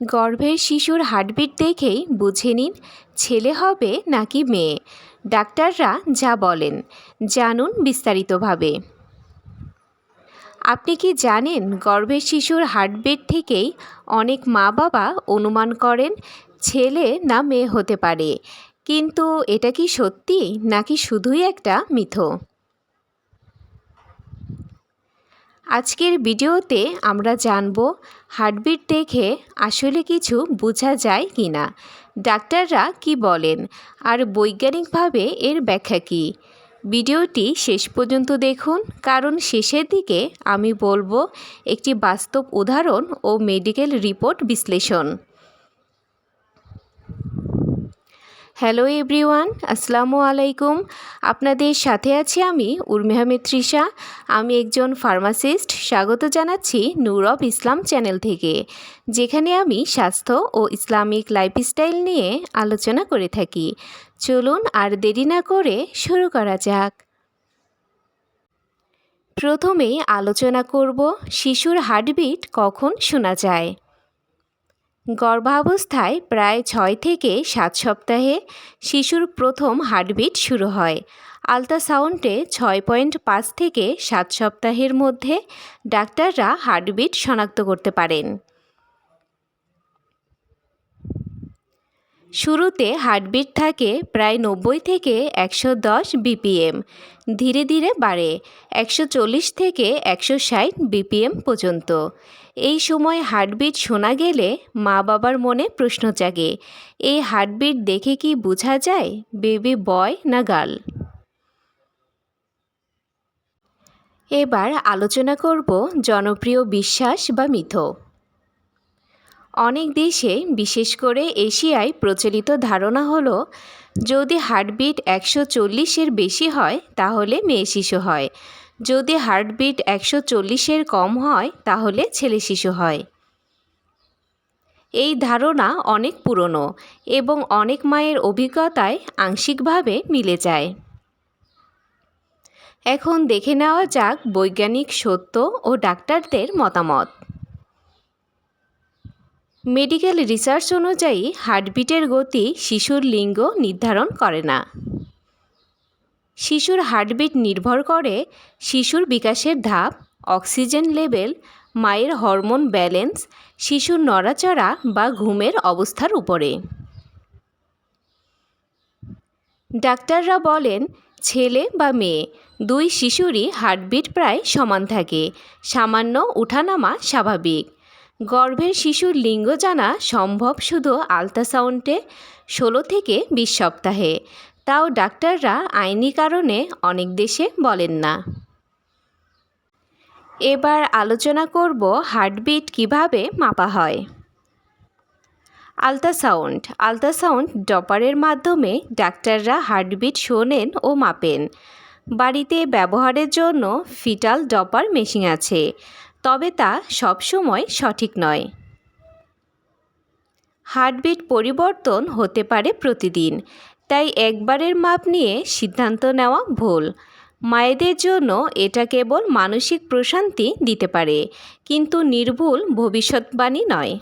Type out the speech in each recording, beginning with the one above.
গর্ভের শিশুর হার্টবিট দেখেই বুঝে নিন, ছেলে হবে নাকি মেয়ে। ডাক্তাররা যা বলেন, জানুন বিস্তারিতভাবে। আপনি কি জানেন গর্ভের শিশুর হার্টবিট থেকেই অনেক মা বাবা অনুমান করেন ছেলে না মেয়ে হতে পারে? কিন্তু এটা কি সত্যি নাকি শুধুই একটা মিথ? আজকের ভিডিওতে আমরা জানব হার্টবিট দেখে আসলে কিছু বোঝা যায় কি না ডাক্তাররা কি বলেন? আর বৈজ্ঞানিকভাবে এর ব্যাখ্যা কী? ভিডিওটি শেষ পর্যন্ত দেখুন, কারণ শেষের দিকে আমি বলব একটি বাস্তব উদাহরণ ও মেডিকেল রিপোর্ট বিশ্লেষণ। হ্যালো এভরিওয়ান, আসসালামু আলাইকুম। আপনাদের সাথে আছি আমি উর্মিহা তৃষা আমি একজন ফার্মাসিস্ট। স্বাগত জানাচ্ছি নূর অফ ইসলাম চ্যানেল থেকে, যেখানে আমি স্বাস্থ্য ও ইসলামিক লাইফস্টাইল নিয়ে আলোচনা করে থাকি। চলুন আর দেরি না করে শুরু করা যাক। প্রথমেই আলোচনা করব, শিশুর হার্টবিট কখন শোনা যায়। গর্ভাবস্থায় প্রায় ছয় থেকে সাত সপ্তাহে শিশুর প্রথম হার্টবিট শুরু হয়। আলট্রাসাউন্ডে ছয় পয়েন্ট পাঁচ থেকে সাত সপ্তাহের মধ্যে ডাক্তাররা হার্টবিট শনাক্ত করতে পারেন। শুরুতে হার্টবিট থাকে প্রায় নব্বই থেকে একশো দশ বিপিএম, ধীরে ধীরে বাড়ে একশো চল্লিশ থেকে একশো ষাট বিপিএম পর্যন্ত। এই সময় হার্টবিট শোনা গেলে মা বাবার মনে প্রশ্ন জাগে, এই হার্টবিট দেখে কি বোঝা যায়, বেবি বয় না গার্ল? এবার আলোচনা করব জনপ্রিয় বিশ্বাস বা মিথ। অনেক দেশে, বিশেষ করে এশিয়ায় প্রচলিত ধারণা হলো, যদি হার্টবিট একশো চল্লিশের বেশি হয়, তাহলে মেয়ে শিশু হয়। যদি হার্টবিট একশো চল্লিশের কম হয়, তাহলে ছেলে শিশু হয়। এই ধারণা অনেক পুরনো এবং অনেক মায়ের অভিজ্ঞতায় আংশিকভাবে মিলে যায়। এখন দেখে নেওয়া যাক বৈজ্ঞানিক সত্য ও ডাক্তারদের মতামত। মেডিকেল রিসার্চ অনুযায়ী হার্টবিটের গতি শিশুর লিঙ্গ নির্ধারণ করে না। শিশুর হার্টবিট নির্ভর করে শিশুর বিকাশের ধাপ, অক্সিজেন লেভেল, মায়ের হরমোন ব্যালেন্স, শিশুর নড়াচড়া বা ঘুমের অবস্থার উপরে। ডাক্তাররা বলেন, ছেলে বা মেয়ে, দুই শিশুরই হার্টবিট প্রায় সমান থাকে, সামান্য উঠানামা স্বাভাবিক। গর্ভের শিশুর লিঙ্গ জানা সম্ভব শুধু আলট্রাসাউন্ডে ষোলো থেকে বিশ সপ্তাহে। তাও ডাক্তাররা আইনি কারণে অনেক দেশে বলেন না। এবার আলোচনা করব হার্টবিট কীভাবে মাপা হয়। আলট্রাসাউন্ড। আলট্রাসাউন্ড ডপারের মাধ্যমে ডাক্তাররা হার্টবিট শোনেন ও মাপেন। বাড়িতে ব্যবহারের জন্য ফিটাল ডপার মেশিন আছে। তবে তা সবসময় সঠিক নয়। হার্টবিট পরিবর্তন হতে পারে প্রতিদিন, তাই একবারের মাপ নিয়ে সিদ্ধান্ত নেওয়া ভুল। মায়েদের জন্য এটা কেবল মানসিক প্রশান্তি দিতে পারে, কিন্তু নির্ভুল ভবিষ্যৎবাণী নয়।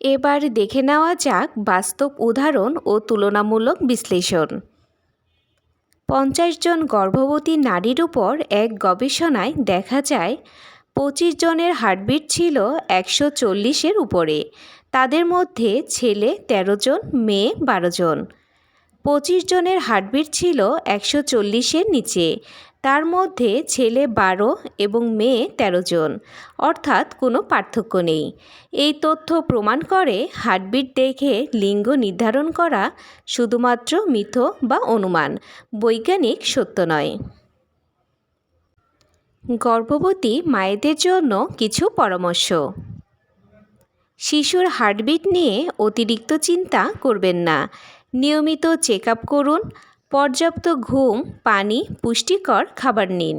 এবার দেখে নেওয়া যাক বাস্তব উদাহরণ ও তুলনামূলক বিশ্লেষণ। পঞ্চাশ জন গর্ভবতী নারীর উপর এক গবেষণায় দেখা যায়, পঁচিশ জনের হার্টবিট ছিল একশো চল্লিশের উপরে। তাদের মধ্যে ছেলে ১৩ জন, মেয়ে বারো জন। পঁচিশ জনের হার্টবিট ছিল একশো চল্লিশের নিচে। তার মধ্যে ছেলে বারো এবং মেয়ে ১৩ জন। অর্থাৎ কোনো পার্থক্য নেই। এই তথ্য প্রমাণ করে হার্টবিট দেখে লিঙ্গ নির্ধারণ করা শুধুমাত্র মিথ বা অনুমান, বৈজ্ঞানিক সত্য নয়। গর্ভবতী মায়েদের জন্য কিছু পরামর্শ। শিশুর হার্টবিট নিয়ে অতিরিক্ত চিন্তা করবেন না। নিয়মিত চেক করুন পর্যাপ্ত ঘুম, পানি, পুষ্টিকর খাবার নিন।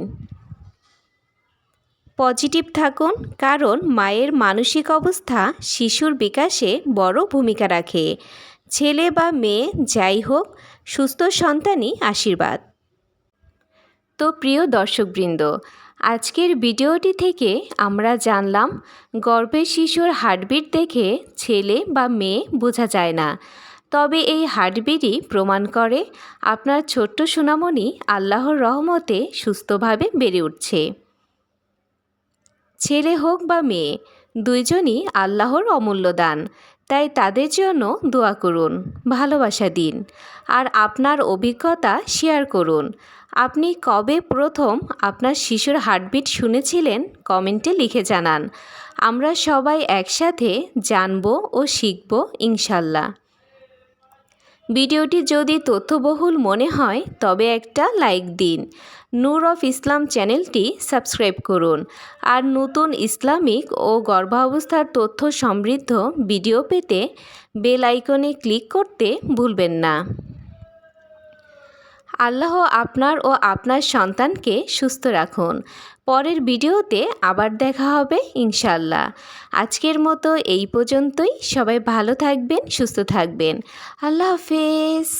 পজিটিভ থাকুন, কারণ মায়ের মানসিক অবস্থা শিশুর বিকাশে বড় ভূমিকা রাখে। ছেলে বা মেয়ে যাই হোক, সুস্থ সন্তানই আশীর্বাদ। তো প্রিয় দর্শকবৃন্দ, আজকের ভিডিওটি থেকে আমরা জানলাম গর্ভের শিশুর হার্টবিট দেখে ছেলে বা মেয়ে বোঝা যায় না। তবে এই হার্টবিটই প্রমাণ করে আপনার ছোট্ট সোনামণি আল্লাহর রহমতে সুস্থভাবে বেড়ে উঠছে। ছেলে হোক বা মেয়ে, দুইজনই আল্লাহর অমূল্য দান। তাই তাদের জন্য দোয়া করুন, ভালোবাসা দিন। আর আপনার অভিজ্ঞতা শেয়ার করুন। আপনি কবে প্রথম আপনার শিশুর হার্টবিট শুনেছিলেন কমেন্টে লিখে জানান। আমরা সবাই একসাথে জানব ও শিখব ইনশাল্লাহ। ভিডিওটি যদি তথ্যবহুল মনে হয়, তবে একটা লাইক দিন। নূর অফ ইসলাম চ্যানেলটি সাবস্ক্রাইব করুন। আর নতুন ইসলামিক ও গর্ভাবস্থার তথ্য সমৃদ্ধ ভিডিও পেতে বেল আইকনে ক্লিক করতে ভুলবেন না। আল্লাহ আপনার ও আপনার সন্তানকে সুস্থ রাখুন। পরের ভিডিওতে আবার দেখা হবে ইনশাল্লাহ আজকের মতো এই পর্যন্তই। সবাই ভালো থাকবেন, সুস্থ থাকবেন। আল্লাহ হাফেজ।